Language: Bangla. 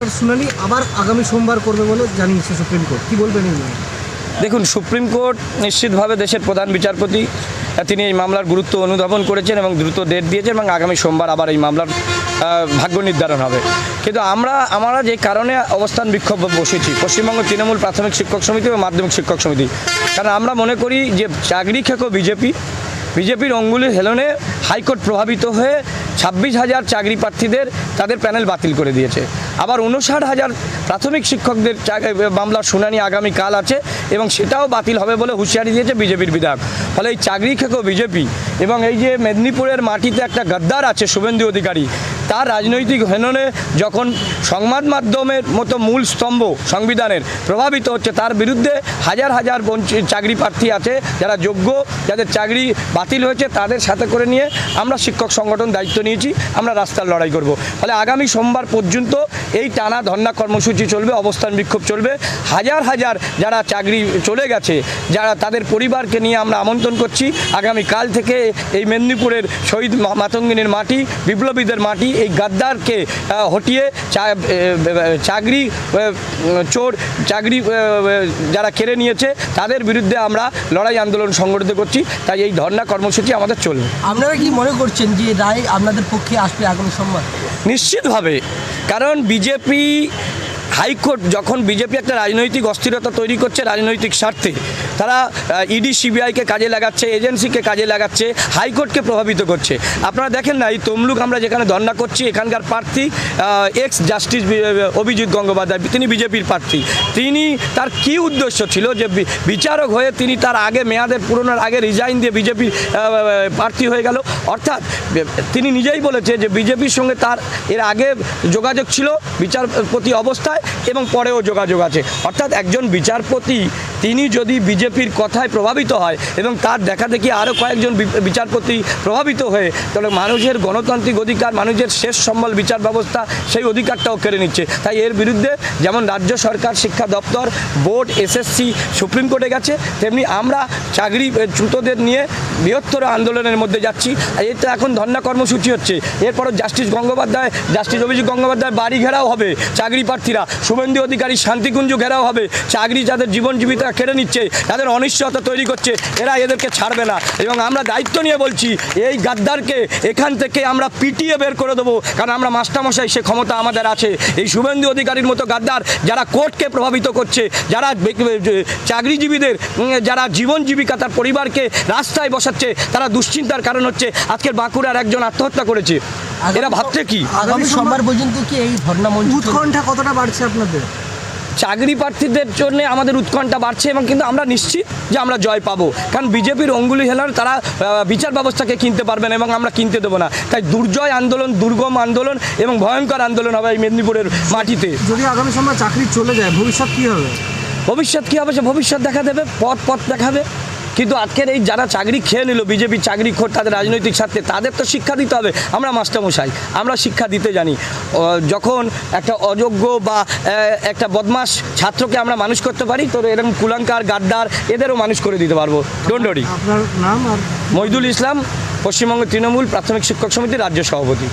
শুনানি আবার আগামী সোমবার করবে বলে জানিয়েছে সুপ্রিম কোর্ট কি বলবেন দেখুন সুপ্রিম কোর্ট নিশ্চিতভাবে দেশের প্রধান বিচারপতি তিনি এই মামলার গুরুত্ব অনুধাবন করেছেন এবং দ্রুত ডেট দিয়েছেন এবং আগামী সোমবার আবার এই মামলার ভাগ্য নির্ধারণ হবে। কিন্তু আমরা আমরা যে কারণে অবস্থান বিক্ষোভ বসেছি, পশ্চিমবঙ্গ তৃণমূল প্রাথমিক শিক্ষক সমিতি এবং মাধ্যমিক শিক্ষক সমিতি, কারণ আমরা মনে করি যে চাকরি খেকো বিজেপি, বিজেপির অঙ্গুলি হেলনে হাইকোর্ট প্রভাবিত হয়ে ছাব্বিশ হাজার চাকরি প্রার্থীদের তাদের প্যানেল বাতিল করে দিয়েছে। আবার উনষাট হাজার প্রাথমিক শিক্ষকদের মামলার শুনানি আগামী কাল আছে এবং সেটাও বাতিল হবে বলে হুঁশিয়ারি দিয়েছে বিজেপির বিধায়ক। ফলে এই চাকরি খেকো বিজেপি এবং এই যে মেদিনীপুরের মাটিতে একটা গদ্দার আছে শুভেন্দু অধিকারী, তার রাজনৈতিক হেননে যখন সংবাদ মাধ্যমের মতো মূল স্তম্ভ সংবিধানের প্রভাবিত হচ্ছে। তার বিরুদ্ধে হাজার হাজার চাকরি প্রার্থী আছে, যারা যোগ্য, যাদের চাকরি বাতিল হয়েছে, তাদের সাথে করে নিয়ে আমরা শিক্ষক সংগঠন দায়িত্ব নিয়েছি, আমরা রাস্তার লড়াই করব। ফলে আগামী সোমবার পর্যন্ত এই টানা ধর্না কর্মসূচি চলবে, অবস্থান বিক্ষোভ চলবে। হাজার হাজার যারা চাকরি চলে গেছে, যারা তাদের পরিবারকে নিয়ে আমরা আমন্ত্রণ করছি, আগামী কাল থেকে এই মেদিনীপুরের শহীদ মাতঙ্গিনীর মাটি, বিপ্লবীদের মাটি, এই গাদ্দারকে হটিয়ে চা- চাকরি চোর চাকরি যারা কেড়ে নিয়েছে তাদের বিরুদ্ধে আমরা লড়াই আন্দোলন সংগঠিত করছি। তাই এই ধর্না কর্মসূচি আমাদের চলবে। আপনারা কি মনে করছেন যে রায় আপনাদের পক্ষে আসবে আগামী সোমবার? নিশ্চিতভাবে। কারণ বিজেপি হাইকোর্ট যখন বিজেপি একটা রাজনৈতিক অস্থিরতা তৈরি করছে রাজনৈতিক স্বার্থে, তারা ইডি সিবিআইকে কাজে লাগাচ্ছে এজেন্সিকে কাজে লাগাচ্ছে, হাইকোর্টকে প্রভাবিত করছে। আপনারা দেখেন না, এই তমলুক আমরা যেখানে ধর্ণা করছি, এখানকার প্রার্থী এক্স জাস্টিস অভিজিৎ গঙ্গোপাধ্যায়, তিনি বিজেপির প্রার্থী। তিনি তার কি উদ্দেশ্য ছিল যে বিচারক হয়ে তিনি তার আগে, মেয়াদের পুরনোর আগে রিজাইন দিয়ে বিজেপি প্রার্থী হয়ে গেল? অর্থাৎ তিনি নিজেই বলেছে যে বিজেপির সঙ্গে তার, এর আগে যোগাযোগ ছিল বিচারপতি অবস্থায় এবং পরেও যোগাযোগ আছে। অর্থাৎ একজন বিচারপতি, তিনি যদি বিজেপির কথায় প্রভাবিত হয় এবং তার দেখা দেখি আরও কয়েকজন বিচারপতি প্রভাবিত হয়ে, তাহলে মানুষের গণতান্ত্রিক অধিকার, মানুষের শেষ সম্বল বিচার ব্যবস্থা সেই অধিকারটাও কেড়ে নিচ্ছে। তাই এর বিরুদ্ধে যেমন রাজ্য সরকার, শিক্ষা দপ্তর, বোর্ড, এসএসসি, সুপ্রিম কোর্টে গেছে, তেমনি আমরা চাকরি চ্যুতদের নিয়ে বৃহত্তর আন্দোলনের মধ্যে যাচ্ছি। আর এটা এখন ধর্ণা কর্মসূচি হচ্ছে। এরপরও জাস্টিস গঙ্গোপাধ্যায়, জাস্টিস অভিজিৎ গঙ্গোপাধ্যায় বাড়ি ঘেরাও হবে চাকরি প্রার্থীরা। শুভেন্দু অধিকারী শান্তিকুঞ্জ ঘেরাও হবে। চাকরি যাদের জীবন জীবিকা কেড়ে নিচ্ছে, তাদের অনিশ্চয়তা তৈরি করছে, এরা এদেরকে ছাড়বে না। এবং আমরা দায়িত্ব নিয়ে বলছি, এই গাদ্দারকে এখান থেকে আমরা পিটিয়ে বের করে দেবো, কারণ আমরা মাস্টারমশাই, সে ক্ষমতা আমাদের আছে। এই শুভেন্দু অধিকারীর মতো গাদ্দার যারা কোর্টকে প্রভাবিত করছে, যারা চাকরিজীবীদের যারা জীবন জীবিকা তার পরিবারকে রাস্তায় বসাচ্ছে তারা দুশ্চিন্তার কারণ হচ্ছে আজকের বাঁকুড়ার একজন আত্মহত্যা করেছে। এরা ভাবছে কি? আগামী সোমবার পর্যন্ত কি এই ধর্ণা মঞ্চ উৎকণ্ঠা কতটা বাড়ছে আপনাদের? চাকরি প্রার্থীদের জন্য আমাদের উৎকণ্ঠা বাড়ছে এবং কিন্তু আমরা নিশ্চিত যে আমরা জয় পাবো। কারণ বিজেপির অঙ্গুলি হেলার তারা আহ, বিচার ব্যবস্থাকে কিনতে পারবেন এবং আমরা কিনতে দেবো না। তাই দুর্জয় আন্দোলন দুর্গম আন্দোলন এবং ভয়ঙ্কর আন্দোলন হবে এই মেদিনীপুরের মাটিতে। যদি আগামী সোমবার চাকরি চলে যায় ভবিষ্যৎ কি হবে? ভবিষ্যৎ কী হবে সে ভবিষ্যৎ দেখা দেবে পথ পথ দেখাবে। কিন্তু আজকের এই যারা চাকরি খেয়ে নিল বিজেপি চাকরি খোর তাদের রাজনৈতিক স্বার্থে তাদের তো শিক্ষা দিতে হবে। আমরা মাস্টারমশাই আমরা শিক্ষা দিতে জানি। যখন একটা অযোগ্য বা একটা বদমাস ছাত্রকে আমরা মানুষ করতে পারি তো এরকম কুলাঙ্কার গাদ্দার এদেরও মানুষ করে দিতে পারব। ডোন্ট ওরি আপনার নাম মহিদুল ইসলাম পশ্চিমবঙ্গ তৃণমূল প্রাথমিক শিক্ষক সমিতির রাজ্য সভাপতি।